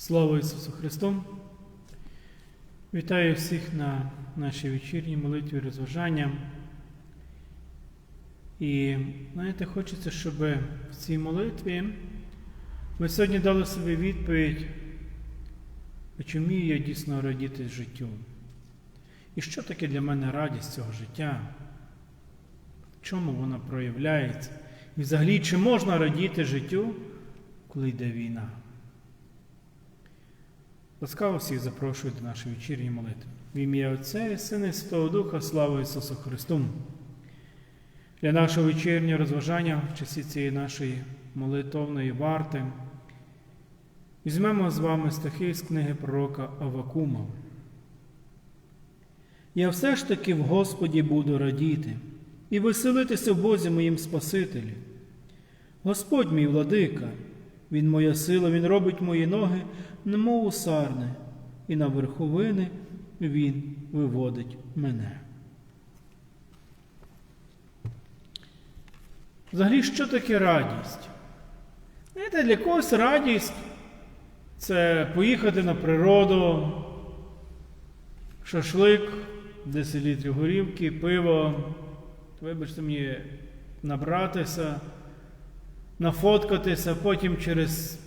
Слава Ісусу Христу! Вітаю всіх на нашій вечірній молитві розважання. І знаєте, хочеться, щоб в цій молитві ми сьогодні дали собі відповідь, чи вмію я дійсно радіти життю? І що таке для мене радість цього життя? В чому вона проявляється? І взагалі, чи можна радіти життю, коли йде війна? Ласкаво всіх запрошую до нашої вечірньої молитви. В ім'я Отця і Сина Святого Духа, слава Ісусу Христу! Для нашого вечірнього розважання в часі цієї нашої молитовної варти візьмемо з вами стихи з книги пророка Авакума. Я все ж таки в Господі буду радіти і веселитися в Бозі моїм Спасителі. Господь мій владика, Він моя сила, Він робить мої ноги, немов у сарни, і на верховини Він виводить мене. Взагалі, що таке радість? Знаєте, для когось радість це поїхати на природу, шашлик, 10 літрів горівки, пиво, вибачте мені, набратися, нафоткатися, потім через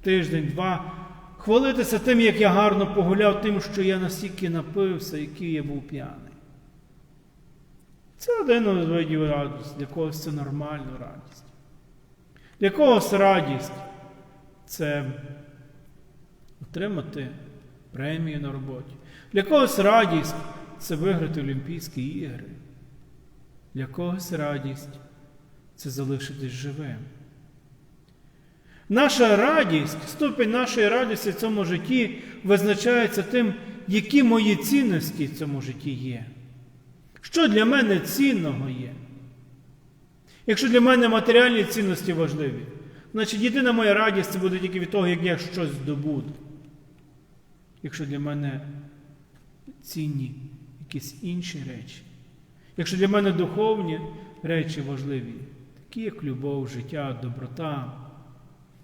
тиждень-два хвалитися тим, як я гарно погуляв, тим, що я настільки напився, який я був п'яний. Це один з видів радості, для когось це нормальна радість. Для когось радість це отримати премію на роботі. Для когось радість це виграти Олімпійські ігри. Для когось радість це залишитись живим. Наша радість, ступінь нашої радості в цьому житті визначається тим, які мої цінності в цьому житті є. Що для мене цінного є? Якщо для мене матеріальні цінності важливі, значить єдина моя радість це буде тільки від того, як я щось здобуду. Якщо для мене цінні якісь інші речі, якщо для мене духовні речі важливі, такі як любов, життя, доброта,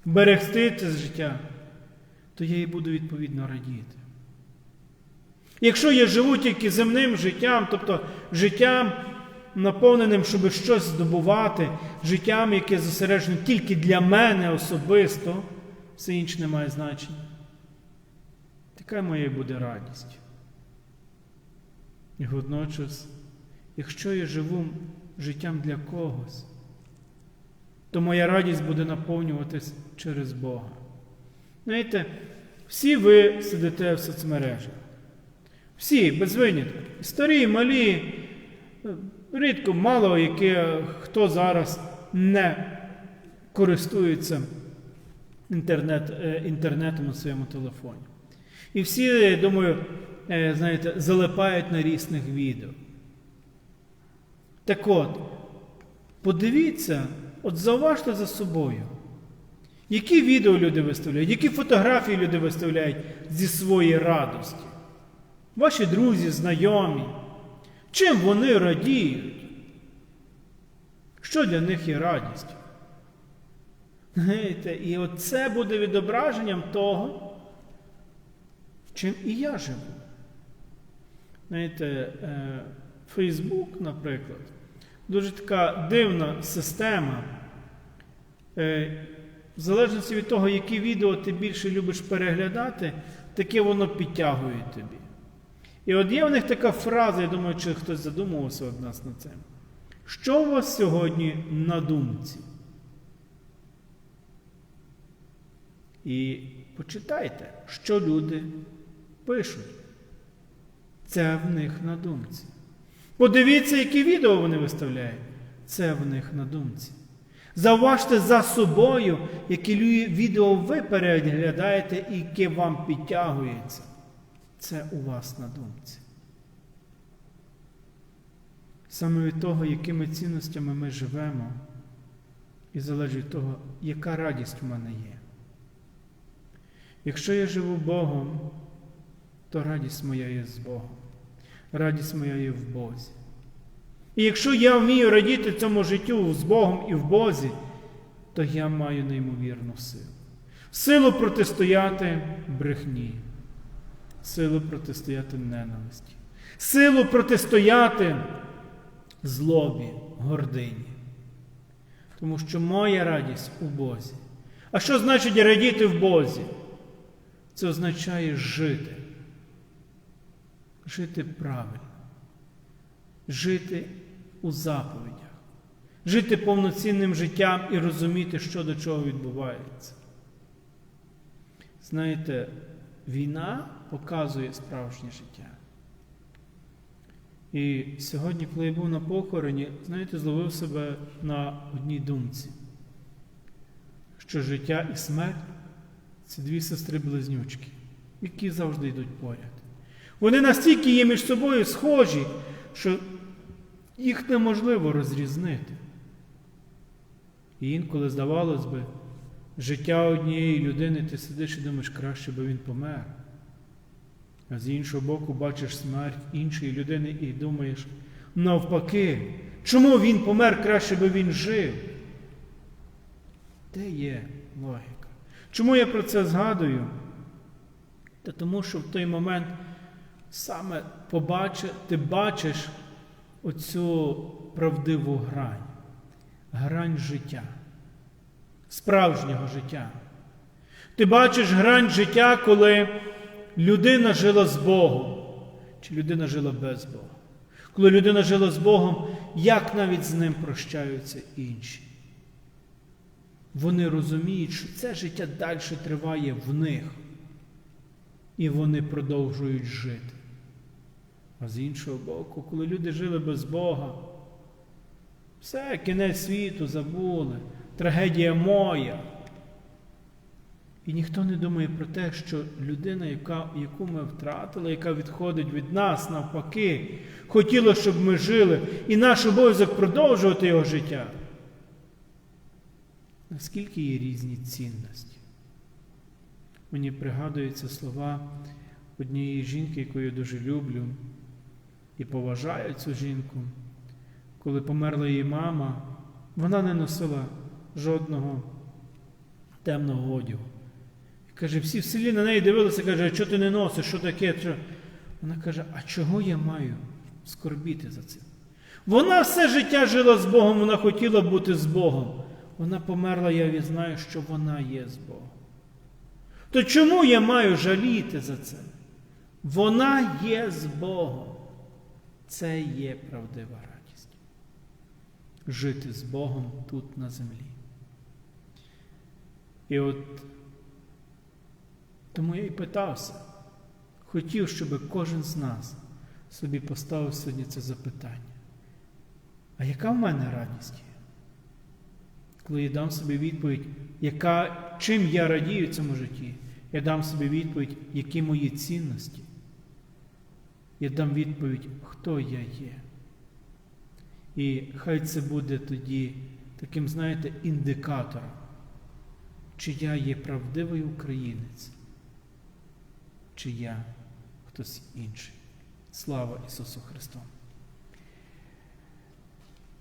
берегти це життя, то я і буду відповідно радіти. Якщо я живу тільки земним життям, тобто життям наповненим, щоб щось здобувати, життям, яке зосереджено тільки для мене особисто, все інше не має значення. Така моя буде радість. І водночас, якщо я живу життям для когось, то моя радість буде наповнюватись через Бога. Знаєте, всі ви сидите в соцмережах. Всі, без винятку. Старі, малі, рідко, мало яке, хто зараз не користується інтернет, інтернетом на своєму телефоні. І всі, я думаю, знаєте, залипають на різних відео. Так от, подивіться, от зауважте за собою, які відео люди виставляють, які фотографії люди виставляють зі своєї радості. Ваші друзі, знайомі, чим вони радіють? Що для них є радістю? І оце буде відображенням того, чим і я живу. Знаєте, Фейсбук, наприклад, дуже така дивна система. В залежності від того, які відео ти більше любиш переглядати, таке воно підтягує тобі. І от є в них така фраза, я думаю, чи хтось задумувався від нас над цим. Що у вас сьогодні на думці? І почитайте, що люди пишуть. Це в них на думці. Подивіться, які відео вони виставляють. Це в них на думці. Зауважте за собою, які відео ви переглядаєте і яке вам підтягується. Це у вас на думці. Саме від того, якими цінностями ми живемо, і залежить від того, яка радість в мене є. Якщо я живу Богом, то радість моя є з Богом. Радість моя є в Бозі. І якщо я вмію радіти цьому життю з Богом і в Бозі, то я маю неймовірну силу. силу протистояти брехні, силу протистояти ненависті, силу протистояти злобі, гордині. Тому що моя радість у Бозі. А що значить радіти в Бозі? Це означає жити. Жити правильно, жити у заповідях, жити повноцінним життям і розуміти, що до чого відбувається. Знаєте, війна показує справжнє життя. І сьогодні, коли я був на похороні, знаєте, зловив себе на одній думці, що життя і смерть це дві сестри-близнючки, які завжди йдуть поряд. Вони настільки є між собою схожі, що їх неможливо розрізнити. І інколи, здавалось би, життя однієї людини ти сидиш і думаєш, краще би він помер. А з іншого боку, бачиш смерть іншої людини і думаєш, навпаки, чому він помер, краще би він жив? Де є логіка? Чому я про це згадую? Та тому що в той момент саме побачи, ти бачиш оцю правдиву грань, грань життя, справжнього життя. Ти бачиш грань життя, коли людина жила з Богом, чи людина жила без Бога. Коли людина жила з Богом, як навіть з ним прощаються інші. Вони розуміють, що це життя далі триває в них. І вони продовжують жити. А з іншого боку, коли люди жили без Бога, все, кінець світу забули, трагедія моя. І ніхто не думає про те, що людина, яка, яку ми втратили, яка відходить від нас, навпаки, хотіла, щоб ми жили, і наш обов'язок продовжувати його життя. Наскільки є різні цінності? Мені пригадуються слова однієї жінки, яку я дуже люблю і поважаю цю жінку. Коли померла її мама, вона не носила жодного темного одягу. Каже, всі в селі на неї дивилися, каже, що ти не носиш, що таке? Що? Вона каже, а чого я маю скорбіти за це? Вона все життя жила з Богом, вона хотіла бути з Богом. Вона померла, я знаю, що вона є з Богом. То чому я маю жаліти за це? Вона є з Богом. Це є правдива радість. Жити з Богом тут на землі. І от тому я і питався, хотів, щоб кожен з нас собі поставив сьогодні це запитання. А яка в мене радість є? Коли я дам собі відповідь, яка, чим я радію в цьому житті, я дам собі відповідь, які мої цінності. Я дам відповідь, хто я є. І хай це буде тоді таким, знаєте, індикатором, чи я є правдивий українець, чи я хтось інший. Слава Ісусу Христу!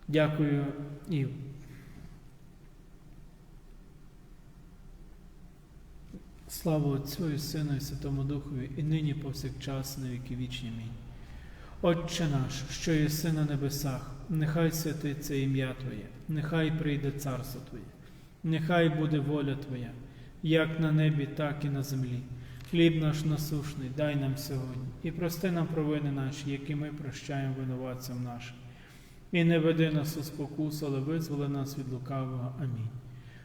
Дякую і слава Отцю і Сину і Святому Духові, і нині повсякчас на віки вічні. Амінь. Отче наш, що єси на небесах, нехай святиться ім'я Твоє, нехай прийде царство Твоє, нехай буде воля Твоя, як на небі, так і на землі. Хліб наш насушний, дай нам сьогодні, і прости нам провини наші, які ми прощаємо винуватцям нашим. І не веди нас у спокусу, але визволи нас від лукавого. Амінь.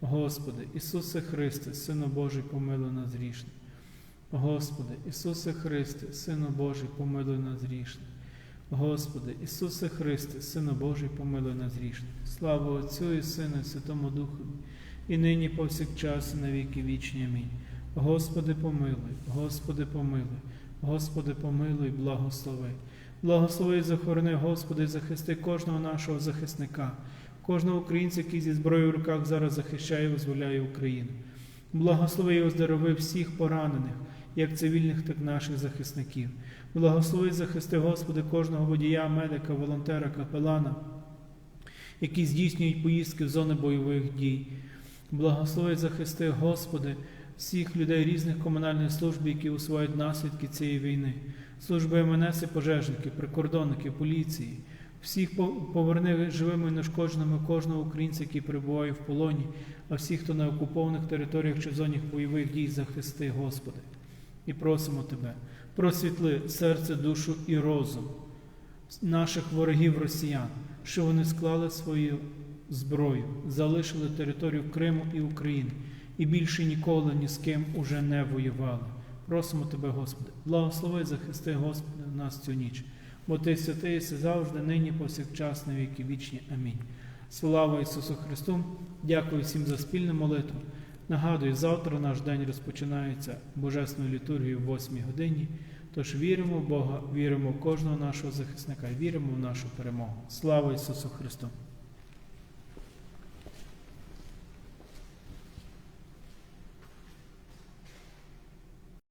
Господи, Ісусе Христе, Сину Божий, помилуй нас грішних. Господи, Ісусе Христе, Сину Божий, помилуй нас грішних. Господи, Ісусе Христе, Сину Божий, помилуй нас грішних. Слава Отцю і Сину, і Святому Духу, і нині повсякчас, і на віки вічні. Амінь. Господи помилуй, Господи помилуй, Господи помилуй, благослови. Благослови і захорони, Господи, захисти кожного нашого захисника, кожного українця, який зі зброєю в руках зараз захищає і визволяє Україну. Благослови і оздорови всіх поранених, як цивільних, так і наших захисників. Благослови і захисти, Господи, кожного водія, медика, волонтера, капелана, які здійснюють поїздки в зони бойових дій. Благослови і захисти, Господи, всіх людей різних комунальних служб, які усувають наслідки цієї війни, служби МНС і пожежники, прикордонники, поліції, всіх поверни живими і нешкодженими кожного українця, який перебуває в полоні, а всіх, хто на окупованих територіях чи в зоні бойових дій, захисти, Господи. І просимо Тебе, просвітли серце, душу і розум наших ворогів росіян, що вони склали свою зброю, залишили територію Криму і України і більше ніколи ні з ким уже не воювали. Просимо Тебе, Господи, благослови, захисти, Господи, нас цю ніч, бо Ти святий єси завжди, нині, повсякчас, на віки вічні. Амінь. Слава Ісусу Христу! Дякую всім за спільну молитву. Нагадую, завтра наш день розпочинається Божественною літургією в 8 годині. Тож віримо в Бога, віримо в кожного нашого захисника, віримо в нашу перемогу. Слава Ісусу Христу!